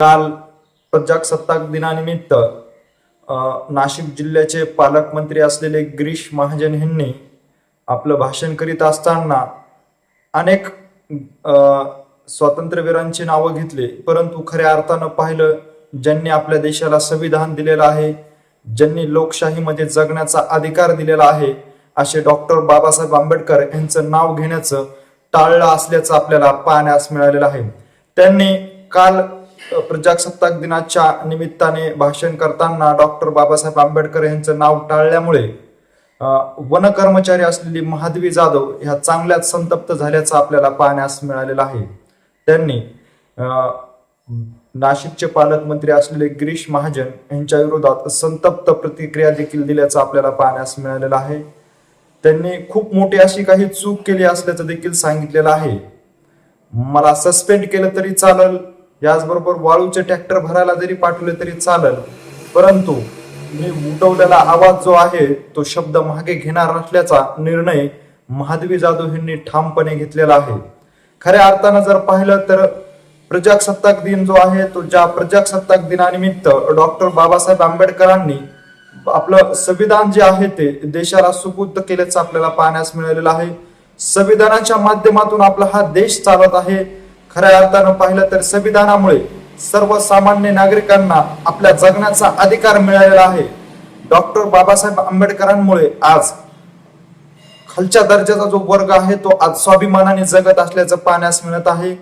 काल प्रजासत्ताक दिनानिमित्त नाशिक जिल्ह्याचे पालकमंत्री असलेले गिरीश महाजन यांनी आपलं भाषण करीत असताना अनेक स्वातंत्र्यवीरांची नावं घेतली. परंतु खऱ्या अर्थानं पाहिलं ज्यांनी आपल्या देशाला संविधान दिलेलं आहे ज्यांनी लोकशाहीमध्ये जगण्याचा अधिकार दिलेला आहे असे डॉक्टर बाबासाहेब आंबेडकर यांचं नाव घेण्याचं टाळलं असल्याचं आपल्याला पाहण्यास मिळालेलं आहे. त्यांनी काल प्रजासत्ताक दिनाच्या निमित्ताने भाषण करताना डॉक्टर बाबासाहेब आंबेडकर यांचं नाव टाळल्यामुळे वन कर्मचारी असलेली महादेवी जाधव ह्या चांगल्याच संतप्त झाल्याचं आपल्याला पाहण्यास मिळालेलं आहे. त्यांनी नाशिकचे पालकमंत्री असलेले गिरीश महाजन यांच्या विरोधात संतप्त प्रतिक्रिया देखील दिल्याचं आपल्याला पाहण्यास मिळालेलं आहे. त्यांनी खूप मोठी अशी काही चूक केली असल्याचं देखील सांगितलेलं आहे. मला सस्पेंड केलं तरी चालल याचबरोबर वाळूचे ट्रॅक्टर भरायला जरी पाठवले तरी चालल परंतु मी उठवलेला आवाज जो आहे तो शब्द मागे घेणार नसल्याचा निर्णय महादवी जाधव यांनी ठामपणे घेतलेला आहे. खऱ्या अर्थानं जर पाहिलं तर प्रजासत्ताक दिन जो आहे तो ज्या प्रजासत्ताक दिनानिमित्त डॉक्टर बाबासाहेब आंबेडकरांनी आपलं संविधान जे आहे ते देशाला सुपूर्द केल्याचं आपल्याला पाहण्यास मिळालेलं आहे. संविधानाच्या माध्यमातून आपला हा देश चालत आहे. खऱ्या अर्थानं पाहिलं तर संविधानामुळे सर्वसामान्य नागरिकांना आपल्या जगण्याचा अधिकार मिळालेला आहे. डॉक्टर बाबासाहेब आंबेडकरांमुळे आज खालच्या दर्जाचा जो वर्ग आहे तो आज स्वाभिमानाने जगत असल्याचं पाहण्यास मिळत आहे.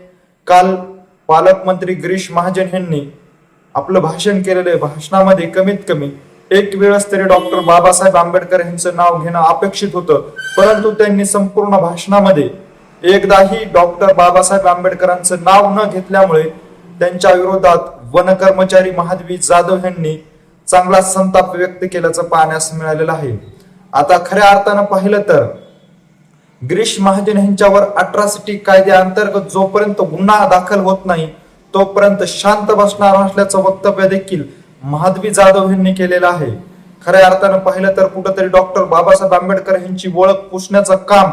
काल पालकमंत्री गिरीश महाजन यांनी आपलं भाषण केलेलं भाषणामध्ये कमीत कमी एक वेळेस तरी डॉक्टर बाबासाहेब आंबेडकर यांचं नाव घेणं अपेक्षित होतं. परंतु त्यांनी संपूर्ण भाषणामध्ये एकदाही डॉक्टर बाबासाहेब आंबेडकरांचं नाव न घेतल्यामुळे त्यांच्या विरोधात वन कर्मचारी महादवी जाधव यांनी चांगला संताप व्यक्त केल्याचं पाहण्यास मिळालेलं आहे. आता खऱ्या अर्थानं पाहिलं तर गिरीश महाजन यांच्यावर अट्रॉसिटी कायद्याअंतर्गत जोपर्यंत गुन्हा दाखल होत नाही तोपर्यंत शांत बसणार नसल्याचं वक्तव्य देखील महादवी जाधव यांनी केलेलं आहे. खऱ्या अर्थानं पाहिलं तर कुठंतरी डॉक्टर बाबासाहेब आंबेडकर यांची ओळख पुसण्याचं काम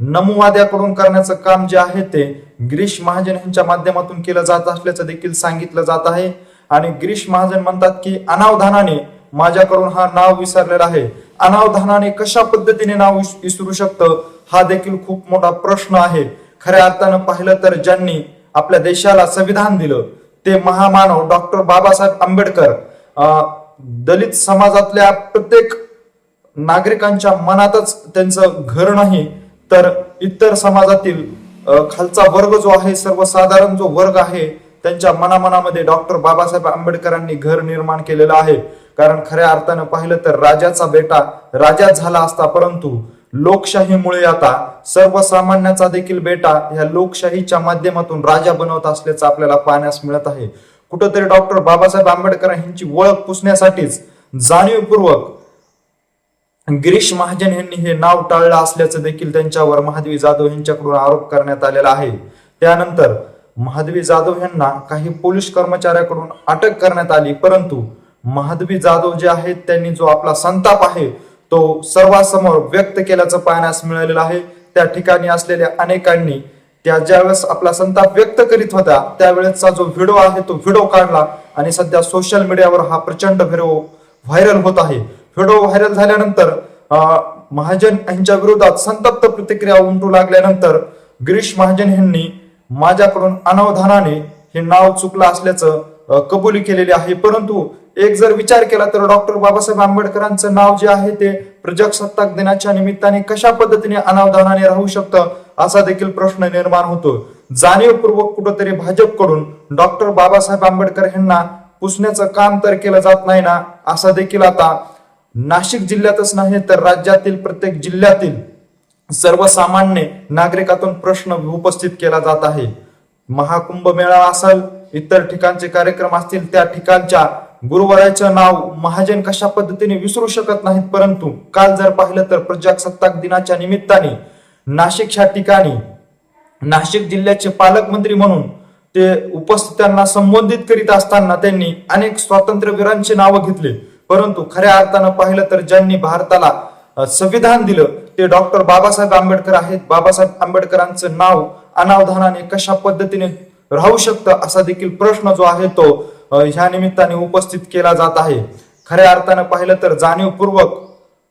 नमुवाद्याकडून करण्याचं काम जे आहे ते गिरीश महाजन यांच्या माध्यमातून केलं जात असल्याचं देखील सांगितलं जात आहे. आणि गिरीश महाजन म्हणतात की अनावधानाने माझ्याकडून हा नाव विसरलेला आहे. अनावधानाने कशा पद्धतीने नाव विसरू शकतं हा देखील खूप मोठा प्रश्न आहे. खऱ्या अर्थानं पाहिलं तर ज्यांनी आपल्या देशाला संविधान दिलं ते महामानव डॉक्टर बाबासाहेब आंबेडकर अं, दलित समाजातल्या प्रत्येक नागरिकांच्या मनातच त्यांचं घर नाही तर इतर समाजातील खालचा वर्ग जो आहे सर्वसाधारण जो वर्ग आहे त्यांच्या मनामनामध्ये डॉक्टर बाबासाहेब आंबेडकरांनी घर निर्माण केलेलं आहे. कारण खऱ्या अर्थानं पाहिलं तर राजाचा बेटा राजाच झाला असता परंतु लोकशाहीमुळे आता सर्वसामान्याचा देखील बेटा ह्या लोकशाहीच्या माध्यमातून राजा बनवत असल्याचं आपल्याला पाहण्यास मिळत आहे. कुठंतरी डॉक्टर बाबासाहेब आंबेडकर यांची ओळख पुसण्यासाठीच जाणीवपूर्वक गिरीश महाजन यांनी हे नाव टाळलं असल्याचं देखील त्यांच्यावर महादेवी जाधव यांच्याकडून आरोप करण्यात आलेला आहे. त्यानंतर महादेवी जाधव यांना काही पोलीस कर्मचाऱ्याकडून अटक करण्यात आली परंतु महादेवी जाधव जे आहेत त्यांनी जो आपला संताप आहे तो सर्वांसमोर व्यक्त केल्याचं पाहण्यास मिळालेलं आहे. त्या ठिकाणी असलेल्या अनेकांनी त्या ज्यावेळेस आपला संताप व्यक्त करीत होता त्यावेळेसचा जो व्हिडिओ आहे तो व्हिडिओ काढला आणि सध्या सोशल मीडियावर हा प्रचंड व्हिडिओ व्हायरल होत आहे. व्हिडिओ व्हायरल झाल्यानंतर महाजन यांच्या विरोधात संतप्त प्रतिक्रिया उमटू लागल्यानंतर गिरीश महाजन यांनी माझ्याकडून अनावधानाने हे नाव चुकलं असल्याचं कबुली केलेली आहे. परंतु एक जर विचार केला तर डॉक्टर बाबासाहेब आंबेडकरांचं नाव जे आहे ते प्रजासत्ताक दिनाच्या निमित्ताने कशा पद्धतीने अनावधानाने राहू शकतं असा देखील प्रश्न निर्माण होतो. जाणीवपूर्वक कुठंतरी भाजपकडून डॉक्टर बाबासाहेब आंबेडकर यांना पुसण्याचं काम तर केलं जात नाही ना असा देखील आता नाशिक जिल्ह्यातच नाही तर राज्यातील प्रत्येक जिल्ह्यातील सर्वसामान्य नागरिकातून प्रश्न उपस्थित केला जात आहे. महाकुंभ मेळा असेल इतर ठिकाणचे कार्यक्रम असतील त्या ठिकाणच्या गुरुवाराचं नाव महाजन कशा पद्धतीने विसरू शकत नाहीत? परंतु काल जर पाहिलं तर प्रजासत्ताक दिनाच्या निमित्ताने नाशिकच्या ठिकाणी नाशिक जिल्ह्याचे पालकमंत्री म्हणून ते उपस्थितांना संबोधित करीत असताना त्यांनी अनेक स्वातंत्र्यवीरांची नावं घेतली. परंतु खऱ्या अर्थानं पाहिलं तर ज्यांनी भारताला संविधान दिलं ते डॉक्टर बाबासाहेब आंबेडकर आहेत. बाबासाहेब आंबेडकरांचं नाव अनावधानाने कशा पद्धतीने राहू शकतं असा देखील प्रश्न जो आहे तो ह्या निमित्ताने उपस्थित केला जात आहे. खऱ्या अर्थानं पाहिलं तर जाणीवपूर्वक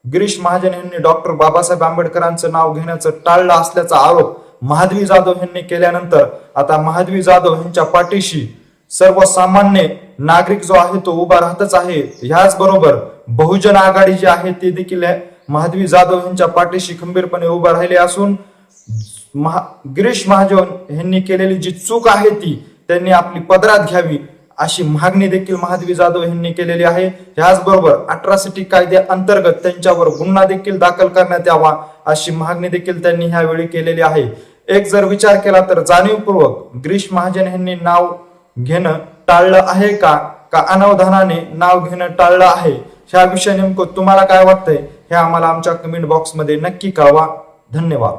गिरीश महाजन यांनी डॉक्टर बाबासाहेब आंबेडकरांचं नाव घेण्याचं टाळलं असल्याचा आरोप महादवी जाधव यांनी केल्यानंतर आता महादवी जाधव यांच्या पाठीशी सर्वसामान्य नागरिक जो आहे तो उभा राहतच आहे. ह्याच बरोबर बहुजन आघाडी जी आहे ती देखील महादेवी जाधव यांच्या पाठीशी खंबीरपणे उभा राहिले असून महा गिरीश महाजन यांनी केलेली जी चूक आहे ती त्यांनी आपली पदरात घ्यावी अशी मागणी देखील महादेवी जाधव यांनी केलेली आहे. ह्याचबरोबर अट्रॉसिटी कायद्या अंतर्गत त्यांच्यावर गुन्हा देखील दाखल करण्यात यावा अशी मागणी देखील त्यांनी ह्यावेळी केलेली आहे. एक जर विचार केला तर जाणीवपूर्वक गिरीश महाजन यांनी नाव घेणं टाळलं आहे का? का अनावधानाने नाव घेणं टाळलं आहे? ह्या विषय नेमकं तुम्हाला काय वाटतंय? हे आम्हाला आमच्या कमेंट बॉक्समध्ये नक्की कळवा. धन्यवाद.